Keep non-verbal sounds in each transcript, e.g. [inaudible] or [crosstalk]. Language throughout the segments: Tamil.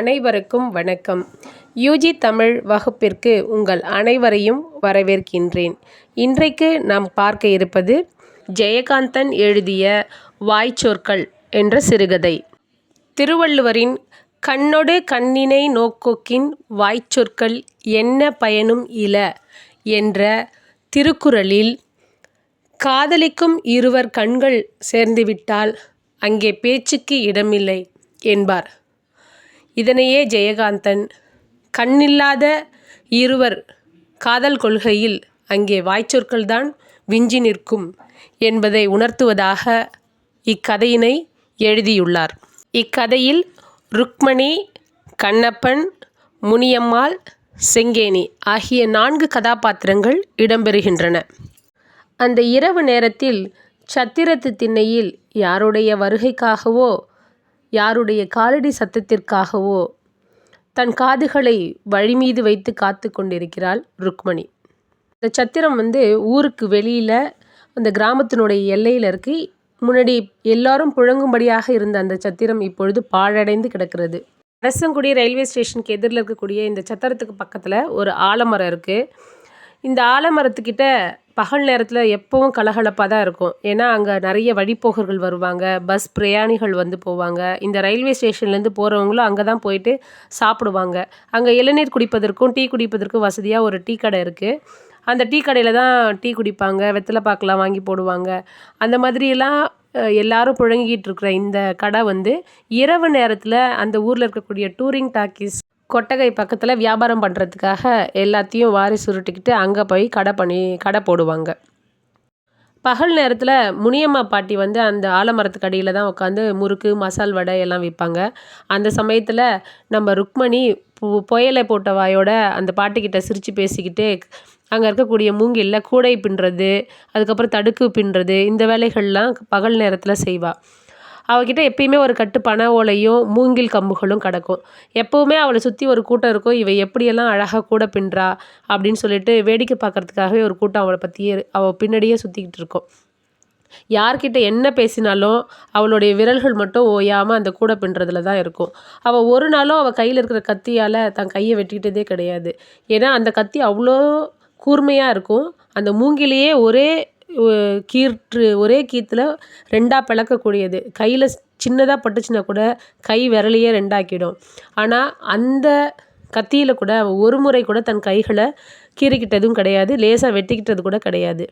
அனைவருக்கும் வணக்கம். யூஜி தமிழ் வகுப்பிற்கு உங்கள் அனைவரையும் வரவேற்கின்றேன். இன்றைக்கு நாம் பார்க்க இருப்பது ஜெயகாந்தன் எழுதிய வாய்ச்சொற்கள் என்ற சிறுகதை. திருவள்ளுவரின் கண்ணொடு கண்ணினை நோக்கோக்கின் வாய்ச்சொற்கள் என்ன பயனும் இல என்ற திருக்குறளில் காதலிக்கும் இருவர் கண்கள் சேர்ந்துவிட்டால் அங்கே பேச்சுக்கு இடமில்லை என்பார். இதனையே ஜெயகாந்தன் கண்ணில்லாத இருவர் காதல் கொள்கையில் அங்கே வாய்ச்சொற்கள்தான் விஞ்சி நிற்கும் என்பதை உணர்த்துவதாக இக்கதையினை எழுதியுள்ளார். இக்கதையில் ருக்மணி கண்ணப்பன் முனியம்மாள் செங்கேணி ஆகிய நான்கு கதாபாத்திரங்கள் இடம்பெறுகின்றன. அந்த இரவு நேரத்தில் சத்திரத்து திண்ணையில் யாருடைய வருகைக்காகவோ யாருடைய காலடி சத்தத்திற்காகவோ தன் காதுகளை வழிமீது வைத்து காத்து கொண்டிருக்கிறாள் ருக்மணி. இந்த சத்திரம் வந்து ஊருக்கு வெளியில் அந்த கிராமத்தினுடைய எல்லையில் இருக்கு. முன்னாடி எல்லாரும் புழங்கும்படியாக இருந்த அந்த சத்திரம் இப்பொழுது பாழடைந்து கிடக்கிறது. அரசங்குடி ரயில்வே ஸ்டேஷனுக்கு எதிரில் இருக்கக்கூடிய இந்த சத்திரத்துக்கு பக்கத்தில் ஒரு ஆலமரம் இருக்குது இந்த ஆலமரத்துக்கிட்ட பகல் நேரத்தில் எப்போவும் கலகலப்பாக தான் இருக்கும். ஏன்னா அங்கே நிறைய வழிப்போகர்கள் வருவாங்க. பஸ் பிரயாணிகள் வந்து போவாங்க. இந்த ரயில்வே ஸ்டேஷன்லேருந்து போகிறவங்களும் அங்கே தான் போயிட்டு சாப்பிடுவாங்க. அங்கே இளநீர் குடிப்பதற்கும் டீ குடிப்பதற்கும் வசதியாக ஒரு டீ கடை இருக்குது அந்த டீ கடையில் தான் டீ குடிப்பாங்க. வெத்தலை பாக்கெலாம் வாங்கி போடுவாங்க. அந்த மாதிரியெல்லாம் எல்லாரும் புழங்கிட்டு இருக்கிற இந்த கடை வந்து இரவு நேரத்தில் அந்த ஊரில் இருக்கக்கூடிய டூரிங் டாக்கீஸ் கொட்டகை பக்கத்தில் வியாபாரம் பண்ணுறதுக்காக எல்லாத்தையும் வாரி சுருட்டிக்கிட்டு அங்கே போய் கடை பண்ணி கடை போடுவாங்க. பகல் நேரத்தில் முனியம்மா பாட்டி வந்து அந்த ஆலமரத்துக்கு அடியில் தான் உட்காந்து முறுக்கு மசால் வடை எல்லாம் விற்பாங்க அந்த சமயத்தில் நம்ம ருக்மணி பு புயலை போட்ட வாயோட அந்த பாட்டிக்கிட்ட சிரித்து பேசிக்கிட்டு அங்கே இருக்கக்கூடிய மூங்கிலில் கூடை பின்னுறது அதுக்கப்புறம் தடுக்கு பின்னுறது இந்த வேலைகள்லாம் பகல் நேரத்தில் செய்வாள் அவகிட்ட எப்பயுமே ஒரு கட்டு பனை ஓலையும் மூங்கில் கம்புகளும் கிடக்கும். எப்போவுமே அவளை சுற்றி ஒரு கூட்டம் இருக்கும். இவ எப்படியெல்லாம் அழகாக கூட பின்றா அப்படின்னு சொல்லிட்டு வேடிக்கை பார்க்கறதுக்காகவே ஒரு கூட்டம் அவளை பற்றியே அவள் பின்னாடியே சுற்றிக்கிட்டு இருக்கும். யார்கிட்ட என்ன பேசினாலும் அவளுடைய விரல்கள் மட்டும் ஓயாமல் அந்த கூடை பின்றதில் தான் இருக்கும். அவள் ஒரு நாளும் அவள் கையில் இருக்கிற கத்தியால் தன் கையை வெட்டிக்கிட்டதே கிடையாது. ஏன்னா அந்த கத்தி அவ்வளோ கூர்மையாக இருக்கும். அந்த மூங்கிலேயே ஒரே கீற்று ஒரே கீத்தில் ரெண்டாக பிளக்கக்கூடியது. கையில் சின்னதாக பட்டுச்சுன்னா கூட கை விரலையே ரெண்டாக்கிடும். ஆனால் அந்த கத்தியில் கூட அவள் ஒரு முறை கூட தன் கைகளை கீறிக்கிட்டதும் கிடையாது லேசாக வெட்டிக்கிட்டது கூட கிடையாது.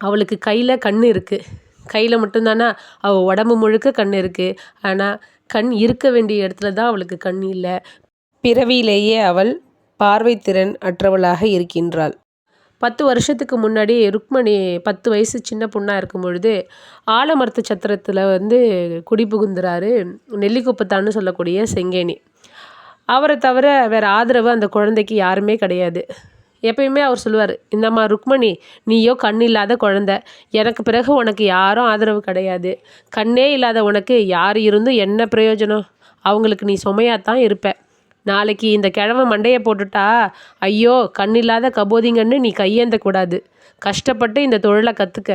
அவளுக்கு கையில் கண் இருக்குது கையில் மட்டும்தானா? அவள் உடம்பு முழுக்க கண் இருக்குது ஆனால் கண் இருக்க வேண்டிய இடத்துல தான் அவளுக்கு கண் இல்லை. பிறவியிலேயே அவள் பார்வை திறன் அற்றவளாக இருக்கின்றாள். பத்து வருஷத்துக்கு முன்னாடி ருக்மணி பத்து வயசு சின்ன பொண்ணாக இருக்கும் பொழுது ஆலமரத்து சத்திரத்தில் வந்து குடி புகுந்துறாரு. நெல்லிக்குப்பத்தான்னு சொல்லக்கூடிய செங்கேணி. அவரை தவிர வேறு ஆதரவு அந்த குழந்தைக்கு யாருமே கிடையாது. எப்பயுமே அவர் சொல்லுவார் இந்தம்மா ருக்மணி நீயோ கண் இல்லாத குழந்த. எனக்கு பிறகு உனக்கு யாரும் ஆதரவு கிடையாது. கண்ணே இல்லாத உனக்கு யார் இருந்தும் என்ன பிரயோஜனம்? அவங்களுக்கு நீ சுமையாக தான் இருப்ப. நாளைக்கு இந்த கிழமை மண்டையை போட்டுட்டா ஐயோ கண்ணில்லாத கபோதிங்கன்னு நீ கையேந்தக்கூடாது. கஷ்டப்பட்டு இந்த தொழிலை கற்றுக்க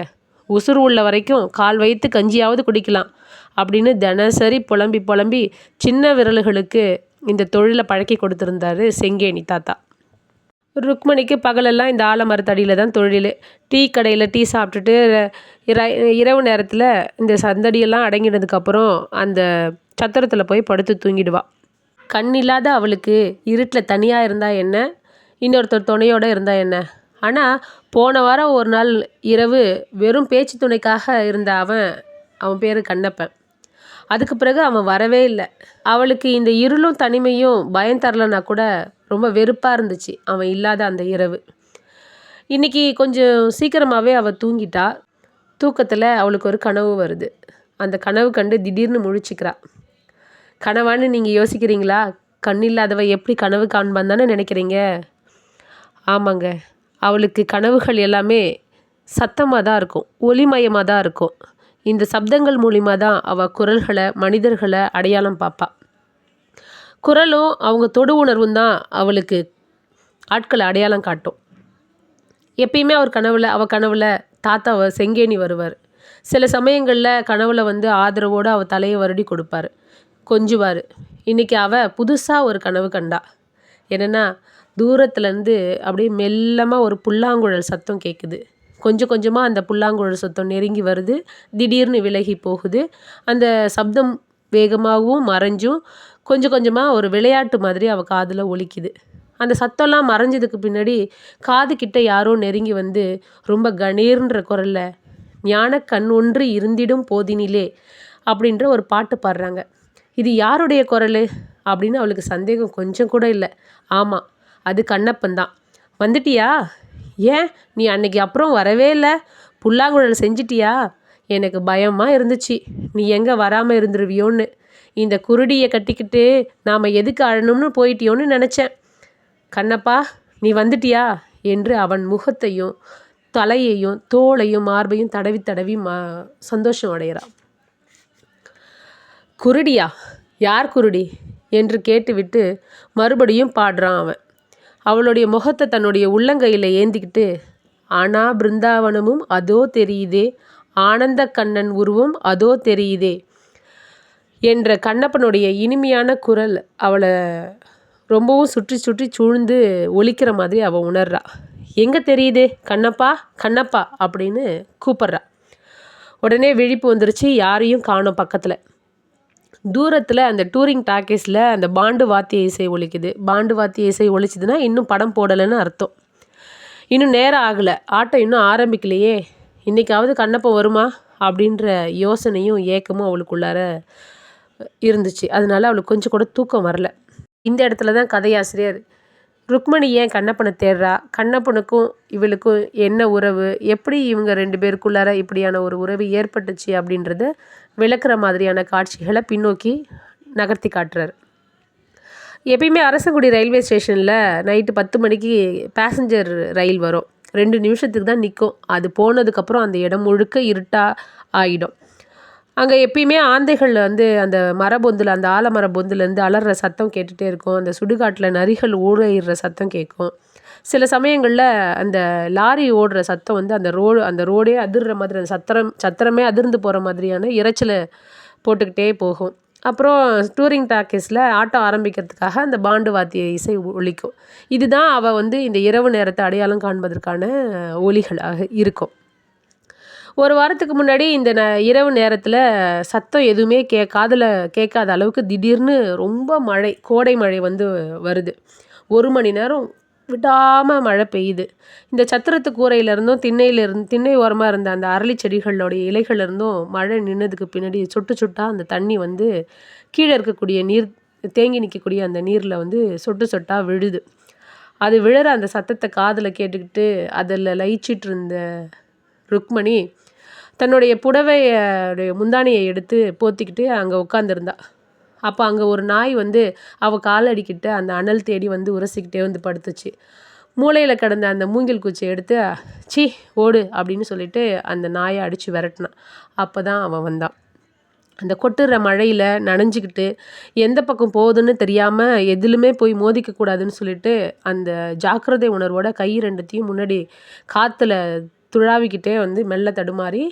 உசுறு உள்ள வரைக்கும் கால் வைத்து கஞ்சியாவது குடிக்கலாம். அப்படின்னு தினசரி புலம்பி புலம்பி சின்ன விரல்களுக்கு இந்த தொழிலை பழக்கி கொடுத்துருந்தாரு செங்கேணி தாத்தா. ருக்மணிக்கு பகலெல்லாம் இந்த ஆலமரத்தடியில் தான் தொழில். டீ கடையில் டீ சாப்பிட்டுட்டு இரவு நேரத்தில் இந்த சந்தடியெல்லாம் அடங்கினதுக்கப்புறம் அந்த சத்திரத்தில் போய் படுத்து தூங்கிடுவாள் கண் இல்லாத அவளுக்கு இருட்டில் தனியாக இருந்தால் என்ன? இன்னொருத்தர் துணையோடு இருந்தால் என்ன? ஆனால் போன வாரம் ஒரு நாள் இரவு வெறும் பேச்சு துணைக்காக இருந்த அவன் அவன் பேர் கண்ணப்பன். அதுக்கு பிறகு அவன் வரவே இல்லை. அவளுக்கு இந்த இருளும் தனிமையும் பயம் தரலன்னா கூட ரொம்ப வெறுப்பாக இருந்துச்சு அவன் இல்லாத அந்த இரவு. இன்றைக்கி கொஞ்சம் சீக்கிரமாகவே அவள் தூங்கிட்டா. தூக்கத்தில் அவளுக்கு ஒரு கனவு வருது. அந்த கனவு கண்டு திடீர்னு முழிச்சிக்கிறா. கனவான்னு நீங்கள் யோசிக்கிறீங்களா? கண் இல்லாதவ எப்படி கனவு காண்பான் தானே நினைக்கிறீங்க? ஆமாங்க. அவளுக்கு கனவுகள் எல்லாமே சத்தமாக தான் இருக்கும். ஒளிமயமாக தான் இருக்கும். இந்த சப்தங்கள் மூலிமா தான் அவள் குரல்களை மனிதர்களை அடையாளம் பார்ப்பாள் குரலும் அவங்க தொடு உணர்வும் தான் அவளுக்கு ஆட்களை அடையாளம் காட்டும். எப்பயுமே அவர் கனவில் அவள் கனவில் தாத்தாவை செங்கேணி வருவார். சில சமயங்களில் கனவில் வந்து ஆதரவோடு அவள் தலையை வருடி கொடுப்பார். கொஞ்சுவார். இன்றைக்கி அவள் புதுசாக ஒரு கனவு கண்டா. என்னென்னா தூரத்துலேருந்து அப்படியே மெல்லமாக ஒரு புல்லாங்குழல் சத்தம் கேட்குது கொஞ்சம் கொஞ்சமாக அந்த புல்லாங்குழல் சத்தம் நெருங்கி வருது. திடீர்னு விலகி போகுது. அந்த சப்தம் வேகமாகவும் மறைஞ்சும். கொஞ்சம் கொஞ்சமாக ஒரு விளையாட்டு மாதிரி அவள் காதில் ஒலிக்குது. அந்த சத்தம்லாம் மறைஞ்சதுக்கு பின்னாடி காது கிட்ட யாரோ நெருங்கி வந்து ரொம்ப கணீர்ன்ற குரலில் ஞான கண் ஒன்று இருந்திடும் போதினிலே அப்படின்ற ஒரு பாட்டு பாடுறாங்க. இது யாருடைய குரல்? அப்படின்னு அவளுக்கு சந்தேகம் கொஞ்சம் கூட இல்லை. ஆமாம் அது கண்ணப்பன் தான். வந்துட்டியா? ஏன்? நீ அன்னைக்கு அப்புறம் வரவே இல்லை? புல்லாங்குழல் செஞ்சிட்டியா? எனக்கு பயமாக இருந்துச்சு. நீ எங்கே வராமல் இருந்துருவியோன்னு. இந்த குருடியை கட்டிக்கிட்டு நாம் எதுக்கு அழணும்னு போயிட்டியோன்னு நினச்சேன். கண்ணப்பா நீ வந்துட்டியா? என்று அவன் முகத்தையும் தலையையும் தோளையும் மார்பையும் தடவி தடவி மா சந்தோஷம் அடைகிறான். குருடியா? யார் குருடி? என்று கேட்டுவிட்டு மறுபடியும் பாடுறான் அவன். அவளுடைய முகத்தை தன்னுடைய உள்ளங்கையில் ஏந்திக்கிட்டு ஆனா பிருந்தாவனமும் அதோ தெரியுதே ஆனந்த கண்ணன் உருவம் அதோ தெரியுதே என்ற கண்ணப்பனுடைய இனிமையான குரல் அவளை ரொம்பவும் சுற்றி சுற்றி சூழ்ந்து ஒழிக்கிற மாதிரி அவள் உணர்றா. எங்கே தெரியுதே கண்ணப்பா கண்ணப்பா அப்படின்னு கூப்பிட்றா. உடனே விழிப்பு வந்துருச்சு யாரையும் காணும் பக்கத்தில். தூரத்தில் அந்த டூரிங் டாக்கீஸில் அந்த பாண்டு வாத்திய இசை ஒழிக்குது பாண்டு வாத்திய இசை ஒழிச்சிதுன்னா இன்னும் படம் போடலைன்னு அர்த்தம். இன்னும் நேரம் ஆகலை. ஆட்டம் இன்னும் ஆரம்பிக்கலையே. இன்றைக்காவது கண்ணப்பம் வருமா? அப்படின்ற யோசனையும் ஏக்கமும் அவளுக்குள்ளார இருந்துச்சு. அதனால அவளுக்கு கொஞ்சம் கூட தூக்கம் வரல. இந்த இடத்துல தான் கதையாசிரியர் ருக்மணி ஏன் கண்ணப்பனை தேடுறா? கண்ணப்பனுக்கும் இவளுக்கும் என்ன உறவு? எப்படி இவங்க ரெண்டு பேருக்குள்ளார இப்படியான ஒரு உறவு ஏற்பட்டுச்சு அப்படின்றத விளக்குற மாதிரியான காட்சிகளை பின்னோக்கி நகர்த்தி காட்டுறார். எப்பயுமே அரசங்குடி ரயில்வே ஸ்டேஷனில் நைட்டு பத்து மணிக்கு பேசஞ்சர் ரயில் வரும். ரெண்டு நிமிஷத்துக்கு தான் நிற்கும் அது போனதுக்கப்புறம் அந்த இடம் முழுக்க இருட்டாக ஆகிடும் அங்கே எப்பயுமே ஆந்தைகள் வந்து அந்த மரபொந்தில் அந்த ஆலமர பொந்துலேருந்து அலற சத்தம் கேட்டுகிட்டே இருக்கும். அந்த சுடுகாட்டில் நரிகள் ஊழையிடுற சத்தம் கேட்கும். சில சமயங்களில் அந்த லாரி ஓடுற சத்தம் வந்து அந்த ரோடு அந்த ரோடே அதிர்ற மாதிரி அந்த சத்திரம் சத்திரமே அதிர்ந்து போகிற மாதிரியான இறைச்சலை போட்டுக்கிட்டே போகும். அப்புறம் டூரிங் டாக்கீஸில் ஆட்டம் ஆரம்பிக்கிறதுக்காக அந்த பாண்டு வாத்திய இசை ஒழிக்கும் இதுதான் அவள் வந்து இந்த இரவு நேரத்தை அடையாளம் காண்பதற்கான ஒலிகளாக இருக்கும். ஒரு வாரத்துக்கு முன்னாடி இந்த ந இரவு நேரத்தில் சத்தம் எதுவுமே கே காதில் கேட்காத அளவுக்கு திடீர்னு ரொம்ப மழை கோடை மழை வந்து வருது. ஒரு மணி நேரம் விடாமல் மழை பெய்யுது. இந்த சத்திரத்து கூரையிலேருந்தும் திண்ணையிலேருந்து திண்ணை ஓரமாக இருந்த அந்த அரளி செடிகளோடைய இலைகள்லேருந்தும் மழை நின்னதுக்கு பின்னாடி சொட்டு சொட்டாக அந்த தண்ணி வந்து கீழே இருக்கக்கூடிய நீர் தேங்கி நிற்கக்கூடிய அந்த நீரில் வந்து சொட்டு சொட்டாக விழுது. அது விழுற அந்த சத்தத்தை காதில் கேட்டுக்கிட்டு அதில் லயிச்சிட்டு இருந்த ருக்மணி தன்னுடைய புடவையுடைய முந்தானியை எடுத்து போத்திக்கிட்டு அங்கே உட்காந்துருந்தா அப்போ அங்கே ஒரு நாய் வந்து அவள் காலடிக்கிட்டு அந்த அனல் தேடி வந்து உரசிக்கிட்டே வந்து படுத்துச்சு. மூளையில் கிடந்த அந்த மூங்கில் குச்சியை எடுத்து சி ஓடு அப்படின்னு சொல்லிட்டு அந்த நாயை அடித்து விரட்டினான் அப்போ தான் அவன் வந்தான் அந்த கொட்டுற மழையில் நனைஞ்சிக்கிட்டு எந்த பக்கம் போகுதுன்னு தெரியாமல் எதிலுமே போய் மோதிக்கக்கூடாதுன்னு சொல்லிட்டு அந்த ஜாக்கிரதை உணர்வோட கை ரெண்டுத்தையும் முன்னாடி காற்றுல துழாவிக்கிட்டே வந்து மெல்ல தடுமாறி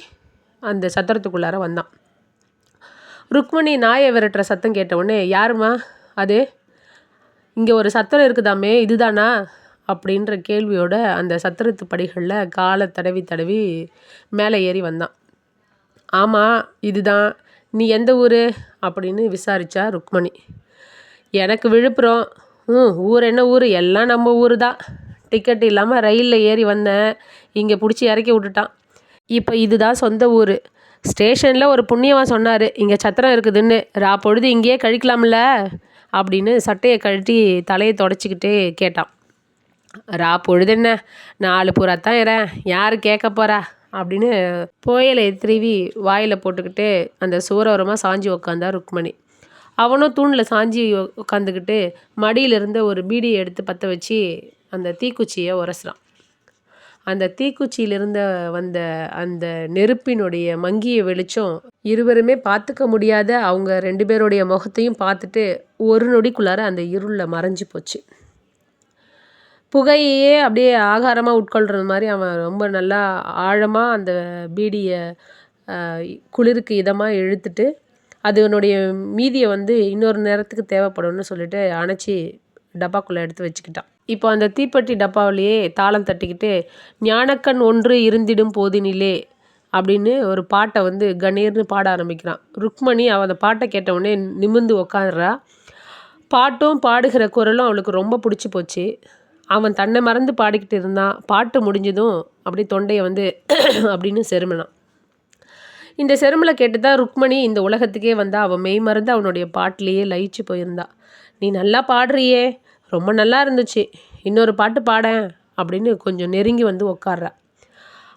அந்த சத்திரத்துக்குள்ளார வந்தான். ருக்மணி நாயை விரட்டுற சத்தம் கேட்டவுடனே யாருமா அது? இங்கே ஒரு சத்திரம் இருக்குதாமே இதுதானா? அப்படின்ற கேள்வியோட அந்த சத்திரத்து படிகளில் காலை தடவி தடவி மேலே ஏறி வந்தான். ஆமாம் இதுதான். நீ எந்த ஊர்? அப்படின்னு விசாரித்தா ருக்மணி. எனக்கு விழுப்புரம். ம் ஊர் என்ன ஊர்? எல்லாம் நம்ம ஊர் தான் டிக்கெட் இல்லாமல் ரயிலில் ஏறி வந்தேன். இங்கே பிடிச்சி இறக்கி விட்டுட்டான். இப்போ இதுதான் சொந்த ஊர். ஸ்டேஷனில் ஒரு புண்ணியவன் சொன்னார் இங்கே சத்திரம் இருக்குதுன்னு. ரா பொழுது இங்கேயே கழிக்கலாம்ல? அப்படின்னு சட்டையை கழட்டி தலையை தொடச்சிக்கிட்டே கேட்டான். ரா பொழுது என்ன? நாலு புறாத்தான் இறேன். யார் கேட்க போகிறா அப்படின்னு புயலை திருவி வாயில் போட்டுக்கிட்டு அந்த சுவரோரமாக சாஞ்சி உக்காந்தா ருக்மணி. அவனும் தூணில் சாஞ்சி உட்காந்துக்கிட்டு மடியில் ஒரு பீடியை எடுத்து பற்ற வச்சு அந்த தீக்குச்சியை உரசுறான். அந்த தீக்குச்சியிலிருந்து வந்த அந்த நெருப்பினுடைய மங்கிய வெளிச்சம் இருவருமே பார்த்துக்க முடியாத அவங்க ரெண்டு பேருடைய முகத்தையும் பார்த்துட்டு ஒரு நொடிக்குள்ளார அந்த இருளில் மறைஞ்சு போச்சு. புகையே அப்படியே ஆகாரமாக உட்கொள்கிறது மாதிரி அவன் ரொம்ப நல்லா ஆழமாக அந்த பீடியை குளிருக்கு இதமாக இழுத்துட்டு அதனுடைய மீதியை வந்து இன்னொரு நேரத்துக்கு தேவைப்படும்னு சொல்லிட்டு அணைச்சி டப்பாக்குள்ளே எடுத்து வச்சுக்கிட்டான். இப்போ அந்த தீப்பெட்டி டப்பாவிலேயே தாளம் தட்டிக்கிட்டு ஞானக்கண் ஒன்று இருந்திடும் போதினிலே அப்படின்னு ஒரு பாட்டை வந்து கணீர்னு பாட ஆரம்பிக்கிறான். ருக்மணி அவள் அந்த பாட்டை கேட்டவுடனே நிமிர்ந்து உக்காடுறா பாட்டும் பாடுகிற குரலும் அவளுக்கு ரொம்ப பிடிச்சி போச்சு. அவன் தன்னை மறந்து பாடிக்கிட்டு இருந்தான். பாட்டு முடிஞ்சதும் அப்படி தொண்டையை வந்து [clears throat] அப்படின்னு செருமினான். இந்த செருமலை கேட்டு தான் ருக்மணி இந்த உலகத்துக்கே வந்தா. அவன் மெய் மறந்து அவனுடைய பாட்டிலேயே லயிச்சு போயிருந்தா. நீ நல்லா பாடுறியே. ரொம்ப நல்லா இருந்துச்சு. இன்னொரு பாட்டு பாடேன் அப்படின்னு கொஞ்சம் நெருங்கி வந்து உக்காடுறா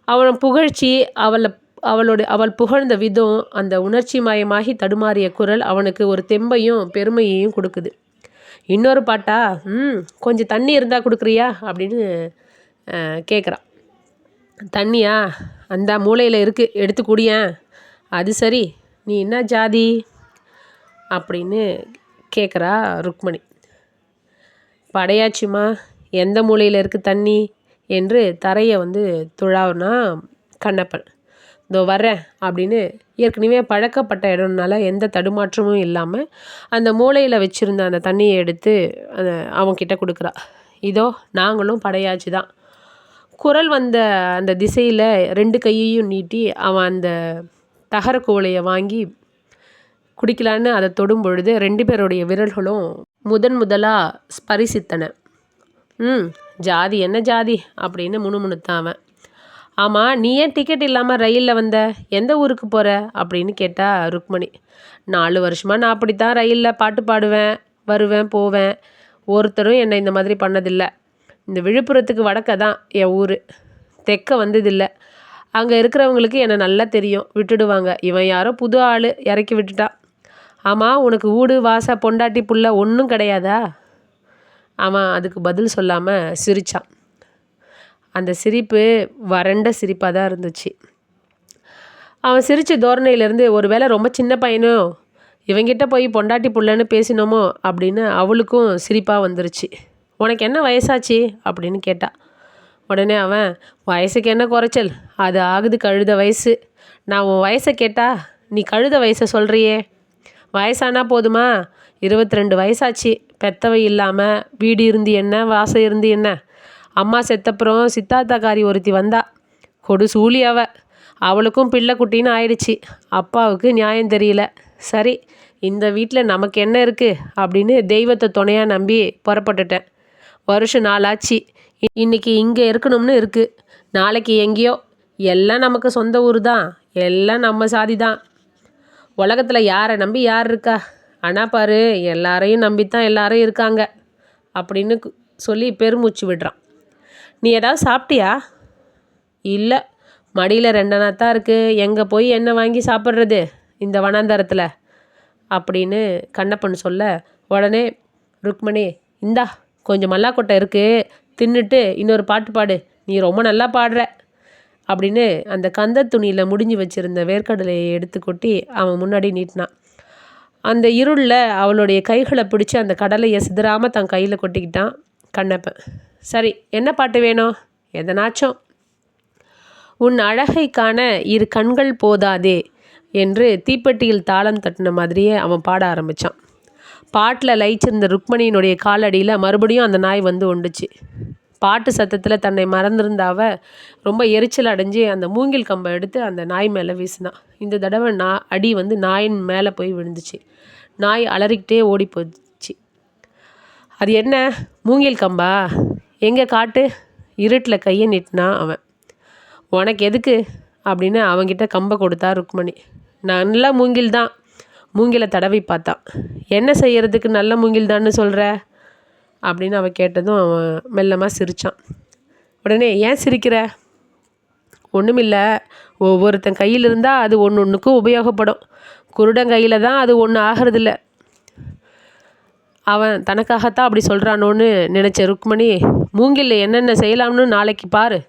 அவன் புகழ்ச்சி அவளை அவளுடைய அவள் புகழ்ந்த விதம் அந்த உணர்ச்சி மயமாகி தடுமாறிய குரல் அவனுக்கு ஒரு தெம்பையும் பெருமையையும் கொடுக்குது. இன்னொரு பாட்டா ம் கொஞ்சம் தண்ணி இருந்தால் கொடுக்குறியா? அப்படின்னு கேட்குறான் தண்ணியா? அந்த மூளையில் இருக்குது எடுத்து குடியேன் அது சரி நீ என்ன ஜாதி? அப்படின்னு கேட்குறா ருக்மணி. படையாச்சுமா? எந்த மூலையில் இருக்குது தண்ணி? என்று தரையை வந்து துழாவுனா கண்ணப்பன். இதோ வர்றேன் அப்படின்னு ஏற்கனவே பழக்கப்பட்ட இடம்னால எந்த தடுமாற்றமும் இல்லாமல் அந்த மூளையில் வச்சுருந்த அந்த தண்ணியை எடுத்து அந்த அவன்கிட்ட கொடுக்குறா. இதோ நாங்களும் படையாச்சு தான். குரல் வந்த அந்த திசையில் ரெண்டு கையையும் நீட்டி அவன் அந்த தகர குவளையை வாங்கி குடிக்கலான்னு அதை தொடும் பொழுது ரெண்டு பேருடைய விரல்களும் முதன் முதலாக ஸ்பரிசித்தன. ம் ஜாதி என்ன ஜாதி? அப்படின்னு முணுமுணுத்தான் அவன் ஆமாம் நீ ஏன் டிக்கெட் இல்லாமல் ரயிலில் வந்த? எந்த ஊருக்கு போகிற அப்படின்னு கேட்டா ருக்மணி. நாலு வருஷமாக நான் அப்படி தான் ரயிலில் பாட்டு பாடுவேன் வருவேன் போவேன். ஒருத்தரும் என்னை இந்த மாதிரி பண்ணதில்லை. இந்த விழுப்புரத்துக்கு வடக்க தான் என் ஊர். தெற்க வந்ததில்லை. அங்கே இருக்கிறவங்களுக்கு என்னை நல்லா தெரியும். விட்டுடுவாங்க. இவன் யாரோ புது ஆள் இறக்கி விட்டுட்டான் ஆமாம் உனக்கு ஊடு வாச பொண்டாட்டி புள்ள ஒன்றும் கிடையாதா? அவன் அதுக்கு பதில் சொல்லாமல் சிரித்தான் அந்த சிரிப்பு வறண்ட சிரிப்பாக தான் இருந்துச்சு. அவன் சிரித்த தோரணையிலேருந்து ஒரு வேளை ரொம்ப சின்ன பையனோ இவங்கிட்ட போய் பொண்டாட்டி புள்ளன்னு பேசினோமோ? அப்படின்னு அவளுக்கும் சிரிப்பாக வந்துருச்சு. உனக்கு என்ன வயசாச்சு? அப்படின்னு கேட்டா. உடனே அவன் வயசுக்கு என்ன குறைச்சல்? அது ஆகுது கழுத வயசு. நான் உன் வயசை கேட்டா நீ கழுத வயசை சொல்கிறியே வயசானா போதுமா? இருபத்தி ரெண்டு வயசாச்சு. பெத்தவை இல்லாமல் வீடு இருந்து என்ன வாசம் இருந்து என்ன? அம்மா செத்தப்புறம் சித்தார்த்தாக்காரி ஒருத்தி வந்தா. கொடு சூழி அவ. அவளுக்கும் பிள்ளை குட்டின்னு ஆயிடுச்சு. அப்பாவுக்கு நியாயம் தெரியல. சரி இந்த வீட்டில் நமக்கு என்ன இருக்குது அப்படின்னு தெய்வத்தை துணையாக நம்பி புறப்பட்டுட்டேன். வருஷம் நாளாச்சு. இன்னைக்கு இங்கே இருக்கணும்னு இருக்குது நாளைக்கு எங்கேயோ? எல்லாம் நமக்கு சொந்த ஊர் தான் எல்லாம் நம்ம சாதி தான் உலகத்தில் யாரை நம்பி யார் இருக்கா? ஆனால் பாரு எல்லாரையும் நம்பித்தான் எல்லாரும் இருக்காங்க. அப்படின்னு சொல்லி பெருமூச்சு விடுறான். நீ ஏதாவது சாப்பிட்டியா? இல்லை. மடியில் ரெண்டனா தான் இருக்குது எங்கே போய் என்ன வாங்கி சாப்பிட்றது? இந்த வனாந்தரத்தில். அப்படின்னு கண்ணப்பன் சொல்ல உடனே ருக்மணி இந்தா கொஞ்சம் மல்லாக்கொட்டை இருக்குது தின்னுட்டு இன்னொரு பாட்டு பாடு. நீ ரொம்ப நல்லா பாடுற. அப்படின்னு அந்த கந்த துணியில் முடிஞ்சு வச்சுருந்த வேர்க்கடலையை எடுத்து கொட்டி அவன் முன்னாடி நீட்டினான். அந்த இருளில் அவளுடைய கைகளை பிடிச்சி அந்த கடலையை சிதறாமல் தன் கையில் கொட்டிக்கிட்டான் கண்ணப்பன் சரி என்ன பாட்டு வேணும்? எதனாச்சும்? உன் அழகை காண இரு கண்கள் போதாதே என்று தீப்பெட்டியில் தாளம் தட்டின மாதிரியே அவன் பாட ஆரம்பித்தான் பாட்டில் லயிச்சிருந்த ருக்மணியினுடைய காலடியில் மறுபடியும் அந்த நாய் வந்து ஒண்டுச்சு. பாட்டு சத்தத்தில் தன்னை மறந்திருந்த அவ ரொம்ப எரிச்சல் அடைஞ்சு அந்த மூங்கில் கம்பை எடுத்து அந்த நாய் மேலே வீசினான் இந்த தடவை நா அடி வந்து நாயின் மேலே போய் விழுந்துச்சு. நாய் அலறிக்கிட்டே ஓடி போச்சு. அது என்ன? மூங்கில் கம்பா? எங்கே காட்டு? இருட்டில் கையை நிட்டுனா அவன். உனக்கு எதுக்கு? அப்படின்னு அவங்கிட்ட கம்பை கொடுத்தா ருக்மணி. நல்லா மூங்கில் தான் மூங்கிலை தடவி பார்த்தான். என்ன செய்யறதுக்கு நல்ல மூங்கில் தான்னு சொல்கிற அப்படின்னு அவன் கேட்டதும் அவன் மெல்லமாக சிரித்தான் உடனே ஏன் சிரிக்கிற? ஒன்றுமில்ல ஒவ்வொருத்தன் கையில் இருந்தால் அது ஒன்று ஒன்றுக்கும் உபயோகப்படும். குருடன் கையில் தான் அது ஒன்று ஆகிறதில்ல. அவன் தனக்காகத்தான் அப்படி சொல்கிறானோன்னு நினச்ச ருக்மணி மூங்கில் என்னென்ன செய்யலாம்னு நாளைக்கு பாரு.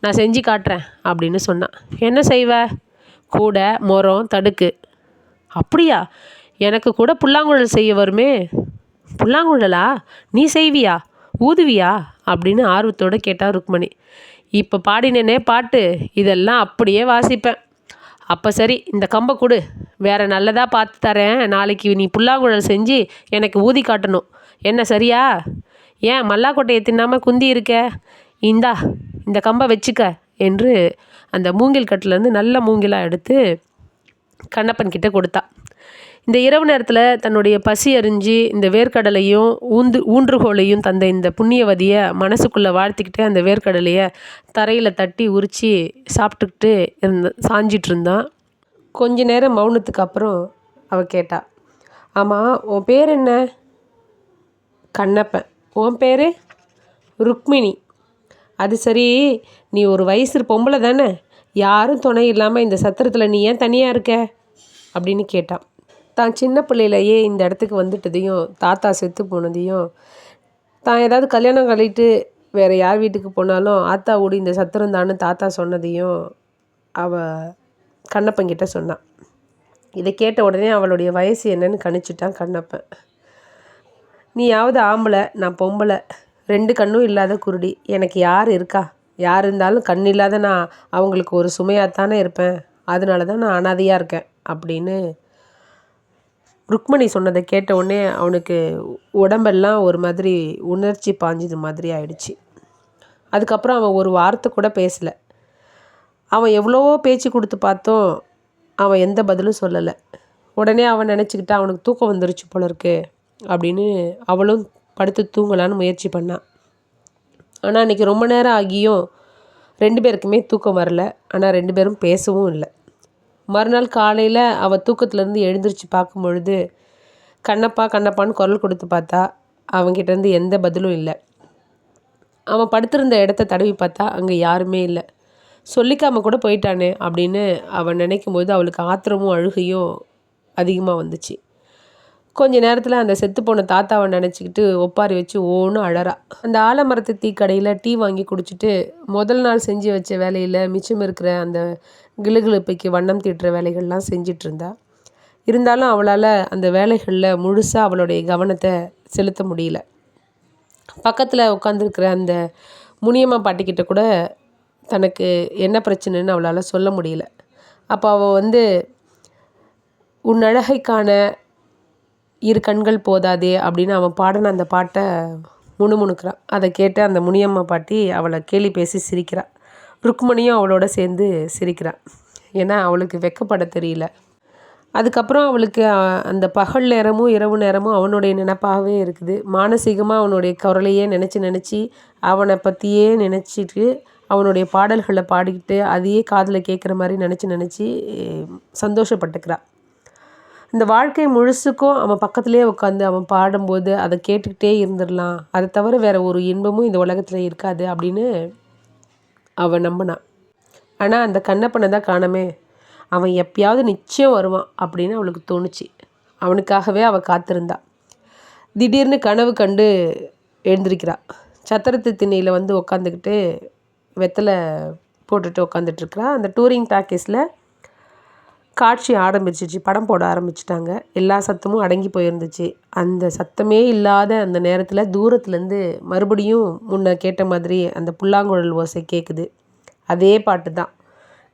நான் செஞ்சு காட்டுறேன் அப்படின்னு சொன்னான். என்ன செய்வ? கூடை முறம் தடுக்கு. அப்படியா? எனக்கு கூட புல்லாங்குழல் செய்ய வருமே. புல்லாங்குழலா? நீ செய்வியா? ஊதுவியா? அப்படின்னு ஆர்வத்தோடு கேட்டால் ருக்மணி. இப்போ பாடினேனே பாட்டு இதெல்லாம் அப்படியே வாசிப்பேன். அப்போ சரி இந்த கம்பை கொடு. வேறு நல்லதாக பார்த்து தரேன். நாளைக்கு நீ புல்லாங்குழல் செஞ்சு எனக்கு ஊதி காட்டணும். என்ன சரியா? ஏன் மல்லாக்கொட்டையை தின்னாமல் குந்தி இருக்க? இந்தா இந்த கம்பை வச்சுக்க என்று அந்த மூங்கில் கட்டிலேருந்து நல்ல மூங்கிலாக எடுத்து கண்ணப்பன் கிட்டே கொடுத்தா. இந்த இரவு நேரத்தில் தன்னுடைய பசி அறிஞ்சு இந்த வேர்க்கடலையும் ஊந்து ஊன்றுகோலையும் தந்த இந்த புண்ணியவதியை மனசுக்குள்ளே வாழ்த்திக்கிட்டு அந்த வேர்க்கடலையை தரையில் தட்டி உரித்து சாப்பிட்டுக்கிட்டு இருந்த சாஞ்சிட்டு இருந்தான் கொஞ்ச நேரம் மௌனத்துக்கு அப்புறம் அவ கேட்டா ஆமாம் உன் பேர் என்ன? கண்ணப்பன். உன் பேர்? ருக்மிணி. அது சரி நீ ஒரு வயசு பொம்பளை தானே யாரும் துணை இல்லாமல் இந்த சத்திரத்தில் நீ ஏன் தனியாக இருக்க? அப்படின்னு கேட்டான் தான் சின்ன பிள்ளையிலேயே இந்த இடத்துக்கு வந்துட்டதையும் தாத்தா செத்து போனதையும் தான் ஏதாவது கல்யாணம் கழிட்டு வேறு யார் வீட்டுக்கு போனாலும் ஆத்தா ஊடி இந்த சத்திரம் தான்னு தாத்தா சொன்னதையும் அவ கண்ணப்பங்கிட்ட சொன்னான். இதை கேட்ட உடனே அவளுடைய வயசு என்னன்னு கணிச்சிட்டான் கண்ணப்பன். நீயாவது ஆம்பளை நான் பொம்பளை ரெண்டு கண்ணும் இல்லாத குருடி எனக்கு யார் இருக்கா? யார் இருந்தாலும் கண் இல்லாத நான் அவங்களுக்கு ஒரு சுமையாகத்தானே இருப்பேன். அதனால தான் நான் அனாதையாக இருக்கேன் அப்படின்னு ருக்மணி சொன்னதை கேட்ட உடனே அவனுக்கு உடம்பெல்லாம் ஒரு மாதிரி உணர்ச்சி பாஞ்சது மாதிரி ஆயிடுச்சு. அதுக்கப்புறம் அவன் ஒரு வார்த்தை கூட பேசலை. அவன் எவ்வளவோ பேச்சு கொடுத்து பார்த்தோம் அவன் எந்த பதிலும் சொல்லலை. உடனே அவன் நினச்சிக்கிட்டா அவனுக்கு தூக்கம் வந்துருச்சு போல இருக்கு அப்படின்னு அவளும் படுத்து தூங்கலான்னு முயற்சி பண்ணான் ஆனால் அன்றைக்கி ரொம்ப நேரம் ஆகியும் ரெண்டு பேருக்குமே தூக்கம் வரல. ஆனால் ரெண்டு பேரும் பேசவும் இல்லை. மறுநாள் காலையில் அவள் தூக்கத்துலேருந்து எழுந்திரிச்சு பார்க்கும் பொழுது கண்ணப்பா கண்ணப்பான்னு குரல் கொடுத்து பார்த்தா அவங்கிட்டேருந்து எந்த பதிலும் இல்லை. அவன் படுத்திருந்த இடத்த தடவி பார்த்தா அங்கே யாருமே இல்லை. சொல்லிக்காம கூட போயிட்டானே அப்படின்னு அவன் நினைக்கும் போது அவளுக்கு ஆத்திரமும் அழுகையும் அதிகமாக வந்துச்சு. கொஞ்ச நேரத்தில் அந்த செத்து போன தாத்தாவை நினச்சிக்கிட்டு ஒப்பாரி வச்சு ஓன்னு அழறா. அந்த ஆலமரத்து கடையில் டீ வாங்கி குடிச்சிட்டு முதல் நாள் செஞ்சு வச்ச வேலையில் மிச்சம் இருக்கிற அந்த கிளுகிழுப்பைக்கு வண்ணம் தீட்டுற வேலைகள்லாம் செஞ்சிட்டு இருந்தா. இருந்தாலும் அவளால் அந்த வேலைகளில் முழுசாக அவளுடைய கவனத்தை செலுத்த முடியல. பக்கத்தில் உட்காந்துருக்கிற அந்த முனியம்மா பாட்டிக்கிட்ட கூட தனக்கு என்ன பிரச்சனைன்னு அவளால் சொல்ல முடியல. அப்போ அவள் வந்து உன் அழகைக்கான இரு கண்கள் போதாதே அப்படின்னு அவன் பாடின அந்த பாட்டை முணுமுணுக்கிறான். அதை கேட்டு அந்த முனியம்மா பாட்டி அவளை கேலி பேசி சிரிக்கிறாள் ருக்மணியும் அவளோட சேர்ந்து சிரிக்கிறான் ஏன்னா அவளுக்கு வெக்கப்பட தெரியல. அதுக்கப்புறம் அவளுக்கு அந்த பகல் நேரமும் இரவு நேரமும் அவனுடைய நினப்பாகவே இருக்குது. மானசீகமாக அவனுடைய குரலையே நினச்சி நினச்சி அவனை பற்றியே நினச்சிட்டு அவனுடைய பாடல்களை பாடிக்கிட்டு அதையே காதில் கேட்குற மாதிரி நினச்சி நினச்சி சந்தோஷப்பட்டுக்கிறாள் இந்த வாழ்க்கை முழுசுக்கும் அவன் பக்கத்துலேயே உட்காந்து அவன் பாடும்போது அதை கேட்டுக்கிட்டே இருந்துடலாம். அதை தவிர வேறு ஒரு இன்பமும் இந்த உலகத்தில் இருக்காது அப்படின்னு அவன் நம்பினான். ஆனால் அந்த கண்ணப்பனை தான் காணமே. அவன் எப்பயாவது நிச்சயம் வருவான் அப்படின்னு அவளுக்கு தோணுச்சு. அவனுக்காகவே அவள் காத்திருந்தா. திடீர்னு கனவு கண்டு எழுந்திருக்கிறாள் சத்திரத்து திண்ணையில் வந்து உக்காந்துக்கிட்டு வெத்தலை போட்டுட்டு உட்காந்துட்ருக்குறா அந்த டூரிங் பேக்கேஜில் காட்சி ஆரம்பிச்சிச்சு படம் போட ஆரம்பிச்சிட்டாங்க. எல்லா சத்தமும் அடங்கி போயிருந்துச்சு. அந்த சத்தமே இல்லாத அந்த நேரத்தில் தூரத்துலேருந்து மறுபடியும் முன்ன கேட்ட மாதிரி அந்த புல்லாங்குழல் ஓசை கேட்குது அதே பாட்டு தான்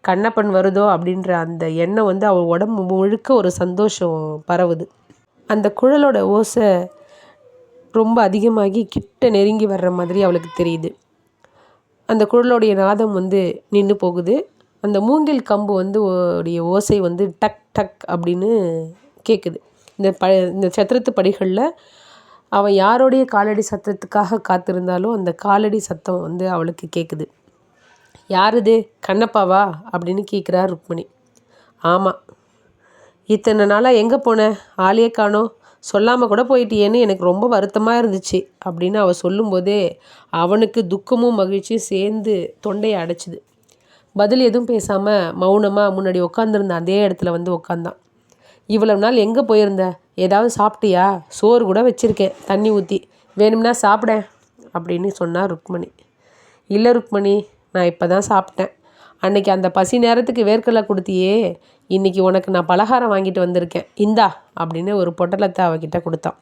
கண்ணப்பன் வருதோ அப்படின்ற அந்த எண்ணம் வந்து அவள் உடம்பு முழுக்க ஒரு சந்தோஷம் பரவுது. அந்த குழலோட ஓசை ரொம்ப அதிகமாகி கிட்ட நெருங்கி வர்ற மாதிரி அவளுக்கு தெரியுது. அந்த குழலோடைய நாதம் வந்து நின்று போகுது. அந்த மூங்கில் கம்பு வந்து உடைய ஓசை வந்து டக் டக் அப்படின்னு கேட்குது இந்த ப இந்த சத்திரத்து படிகளில் அவன் யாரோடைய காலடி சத்தத்துக்காக காத்திருந்தாலும் அந்த காலடி சத்தம் வந்து அவளுக்கு கேட்குது யார் இது கண்ணப்பாவா? அப்படின்னு கேட்குறா ருக்மணி. ஆமாம் இத்தனை நாளாக எங்கே போனேன் ஆளையே காணோம் சொல்லாமல் கூட போயிட்டியேன்னு எனக்கு ரொம்ப வருத்தமாக இருந்துச்சு அப்படின்னு அவள் சொல்லும்போதே அவனுக்கு துக்கமும் மகிழ்ச்சியும் சேர்ந்து தொண்டையை அடைச்சிது. பதில் எதுவும் பேசாமல் மௌனமாக முன்னாடி உட்காந்துருந்த அதே இடத்துல வந்து உட்காந்தான் இவ்வளவு நாள் எங்கே போயிருந்த? ஏதாவது சாப்பிட்டியா? சோறு கூட வச்சுருக்கேன் தண்ணி ஊற்றி வேணும்னா சாப்பிட அப்படின்னு சொன்னார் ருக்மணி. இல்லை ருக்மணி நான் இப்போ தான் சாப்பிட்டேன். அன்னைக்கு அந்த பசி நேரத்துக்கு வேர்க்கடலை கொடுத்தியே இன்றைக்கி உனக்கு நான் பலகாரம் வாங்கிட்டு வந்திருக்கேன். இந்தா அப்படின்னு ஒரு பொட்டலத்தை அவகிட்ட கொடுத்தான்.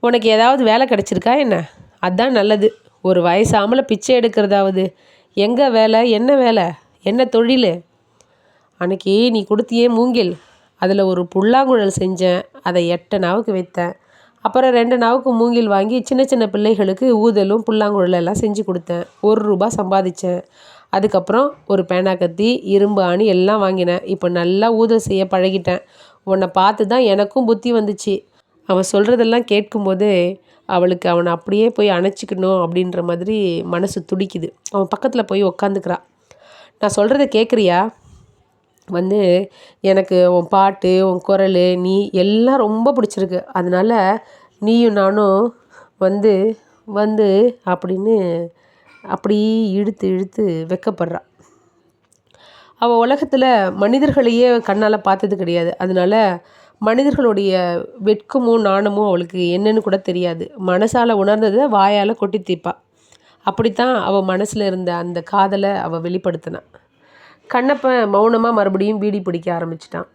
உனக்கு ஏதாவது வேலை கிடச்சிருக்கா என்ன? அதுதான் நல்லது. ஒரு வயசாமல பிச்சை எடுக்கிறதாவது. எங்கே வேலை? என்ன வேலை? என்ன தொழில்? அன்னைக்கு நீ கொடுத்தியே மூங்கில். அதில் ஒரு புல்லாங்குழல் செஞ்சேன். அதை எட்டு நாவுக்கு வைத்தேன். அப்புறம் ரெண்டு நாவுக்கு மூங்கில் வாங்கி சின்ன சின்ன பிள்ளைகளுக்கு ஊதலும் புல்லாங்குழல் எல்லாம் செஞ்சு கொடுத்தேன். ஒரு ரூபா சம்பாதிச்சேன். அதுக்கப்புறம் ஒரு பேனா கத்தி இரும்பு ஆணி எல்லாம் வாங்கினேன். இப்போ நல்லா ஊதல் செய்ய பழகிட்டேன். உன்னை பார்த்து தான் எனக்கும் புத்தி வந்துச்சு. அவன் சொல்கிறதெல்லாம் கேட்கும்போது அவளுக்கு அவனை அப்படியே போய் அணைச்சிக்கணும் அப்படின்ற மாதிரி மனசு துடிக்குது. அவன் பக்கத்தில் போய் உக்காந்துக்கிறான் நான் சொல்கிறத கேட்குறியா வந்து எனக்கு உன் பாட்டு உன் குரல் நீ எல்லாம் ரொம்ப பிடிச்சிருக்கு. அதனால் நீயும் நானும் வந்து வந்து அப்படின்னு அப்படி இழுத்து இழுத்து வெக்கப்படுறான் அவள் உலகத்தில் மனிதர்களையே கண்ணால் பார்த்தது கிடையாது. அதனால் மனிதர்களுடைய வெட்கமும் நாணமும் அவளுக்கு என்னன்னு கூட தெரியாது. மனசால் உணர்ந்ததை வாயால் கொட்டி தீப்பா. அப்படித்தான் அவள் மனசில் இருந்த அந்த காதலை அவள் வெளிப்படுத்தினான் கண்ணப்பன் மௌனமாக மறுபடியும் பீடி பிடிக்க ஆரம்பிச்சிட்டான்.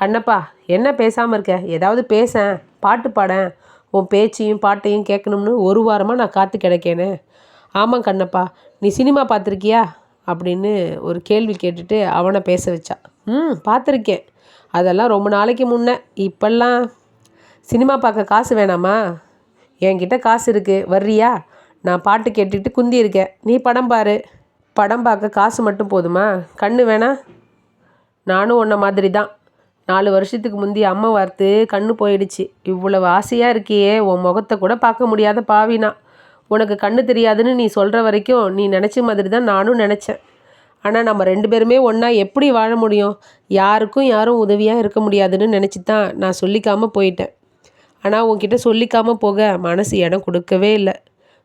கண்ணப்பா என்ன பேசாமல் இருக்க? ஏதாவது பேசேன் பாட்டு பாடேன் உன் பேச்சையும் பாட்டையும் கேட்கணும்னு ஒரு வாரமாக நான் காத்து கிடக்கேனே. ஆமாம் கண்ணப்பா நீ சினிமா பார்த்துருக்கியா? அப்படின்னு ஒரு கேள்வி கேட்டுட்டு அவனை பேச வச்சா. ம் பார்த்துருக்கேன். அதெல்லாம் ரொம்ப நாளைக்கு முன்னே. இப்போல்லாம் சினிமா பார்க்க காசு வேணாமா? என்கிட்ட காசு இருக்குது வர்றியா? நான் பாட்டு கேட்டுக்கிட்டு குந்தி இருக்கேன் நீ படம் பாரு. படம் பார்க்க காசு மட்டும் போதுமா? கண்ணு வேணா? நானும் உன்ன மாதிரி தான். நாலு வருஷத்துக்கு முந்தி அம்மா வார்த்து கண்ணு போயிடுச்சு. இவ்வளவு ஆசையாக இருக்கியே. உன் முகத்தை கூட பார்க்க முடியாத பாவினா. உனக்கு கண்ணு தெரியாதுன்னு நீ சொல்கிற வரைக்கும் நீ நினச்ச மாதிரி தான் நானும் நினச்சேன். ஆனால் நம்ம ரெண்டு பேருமே ஒன்றா எப்படி வாழ முடியும்? யாருக்கும் யாரும் உதவியாக இருக்க முடியாதுன்னு நினச்சி தான் நான் சொல்லிக்காமல் போயிட்டேன். ஆனால் உன்கிட்ட சொல்லிக்காமல் போக மனசு இடம் கொடுக்கவே இல்லை.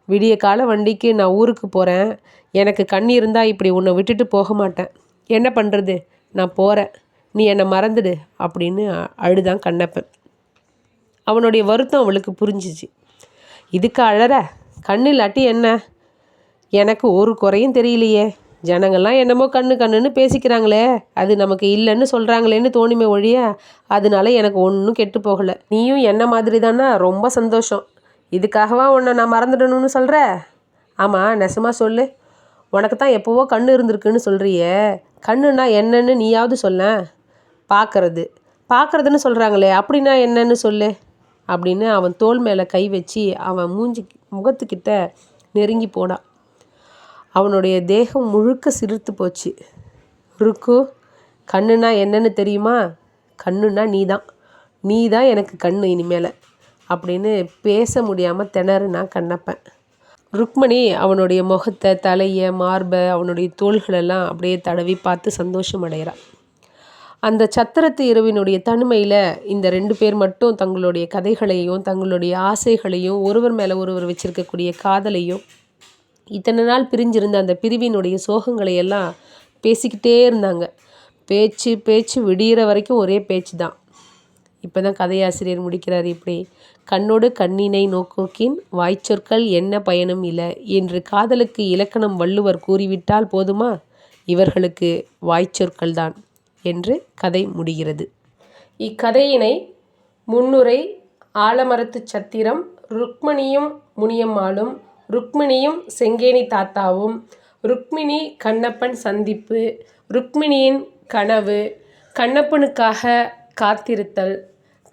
விடிய கால வண்டிக்கு நான் ஊருக்கு போகிறேன் எனக்கு கண் இருந்தால் இப்படி உன்னை விட்டுட்டு போக மாட்டேன். என்ன பண்ணுறது நான் போகிறேன் நீ என்னை மறந்துடு அப்படின்னு அழுதான் கண்ணப்பன். அவனுடைய வருத்தம் அவளுக்கு புரிஞ்சிச்சு. இதுக்கு அழற? கண்ணில் இல்லாட்டி என்ன? எனக்கு ஒரு குறையும் தெரியலையே. ஜனங்கள்லாம் என்னமோ கண்ணு கண்ணுன்னு பேசிக்கிறாங்களே. அது நமக்கு இல்லைன்னு சொல்கிறாங்களேன்னு தோணுமே ஒழிய அதனால எனக்கு ஒன்றும் கெட்டு போகலை. நீயும் என்ன மாதிரி தானா ரொம்ப சந்தோஷம். இதுக்காகவா உன்னை நான் மறந்துடணும்னு சொல்கிற ஆமாம் நெசமாக சொல்லு. உனக்கு தான் எப்போவோ கண் இருந்திருக்குன்னு சொல்கிறியே கண்ணுனா என்னன்னு நீயாவது சொல்ல. பார்க்கறது பார்க்கறதுன்னு சொல்கிறாங்களே அப்படின்னா என்னன்னு சொல்லு. அப்படின்னு அவன் தோல் மேலே கை வச்சு அவன் மூஞ்சி முகத்துக்கிட்ட நெருங்கி போனான் அவனுடைய தேகம் முழுக்க சிரித்து போச்சு. ருக்கு கண்ணுனா என்னன்னு தெரியுமா? கண்ணுன்னா நீ தான் நீ தான் எனக்கு கண்ணு இனிமேல். அப்படின்னு பேச முடியாமல் திணறுனா கண்ணப்பன். ருக்மணி அவனுடைய முகத்தை தலையை மார்பை அவனுடைய தோள்களெல்லாம் அப்படியே தடவி பார்த்து சந்தோஷம் அடைகிறான். அந்த சத்திரத்து இரவினுடைய தனிமையில் இந்த ரெண்டு பேர் மட்டும் தங்களுடைய கதைகளையும் தங்களுடைய ஆசைகளையும் ஒருவர் மேலே ஒருவர் வச்சிருக்கக்கூடிய காதலையும் இத்தனை நாள் பிரிஞ்சிருந்த அந்த பிரிவினுடைய சோகங்களை எல்லாம் பேசிக்கிட்டே இருந்தாங்க. பேச்சு பேச்சு விடிகிற வரைக்கும் ஒரே பேச்சு தான். இப்போ தான் கதையாசிரியர் முடிக்கிறார் இப்படி கண்ணோடு கண்ணினை நோக்கோக்கின் வாய்ச்சொற்கள் என்ன பயனும் இல்லை என்று காதலுக்கு இலக்கணம் வள்ளுவர் கூறிவிட்டால் போதுமா? இவர்களுக்கு வாய்ச்சொற்கள் தான் என்று கதை முடிகிறது. இக்கதையினை முன்னுரை ஆலமரத்து சத்திரம் ருக்மணியும் முனியம்மாளும் ருக்மிணியும் செங்கேணி தாத்தாவும் ருக்மிணி கண்ணப்பன் சந்திப்பு ருக்மிணியின் கனவு கண்ணப்பனுக்காக காத்திருத்தல்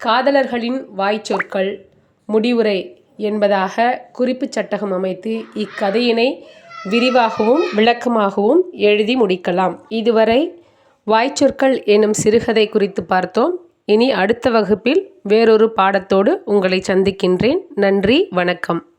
காதலர்களின் வாய்ச்சொற்கள் முடிவுரை என்பதாக குறிப்பு சட்டகம் அமைத்து இக்கதையினை விரிவாகவும் விளக்கமாகவும் எழுதி முடிக்கலாம். இதுவரை வாய்ச்சொற்கள் எனும் சிறுகதை குறித்து பார்த்தோம். இனி அடுத்த வகுப்பில் வேறொரு பாடத்தோடு உங்களை சந்திக்கின்றேன். நன்றி வணக்கம்.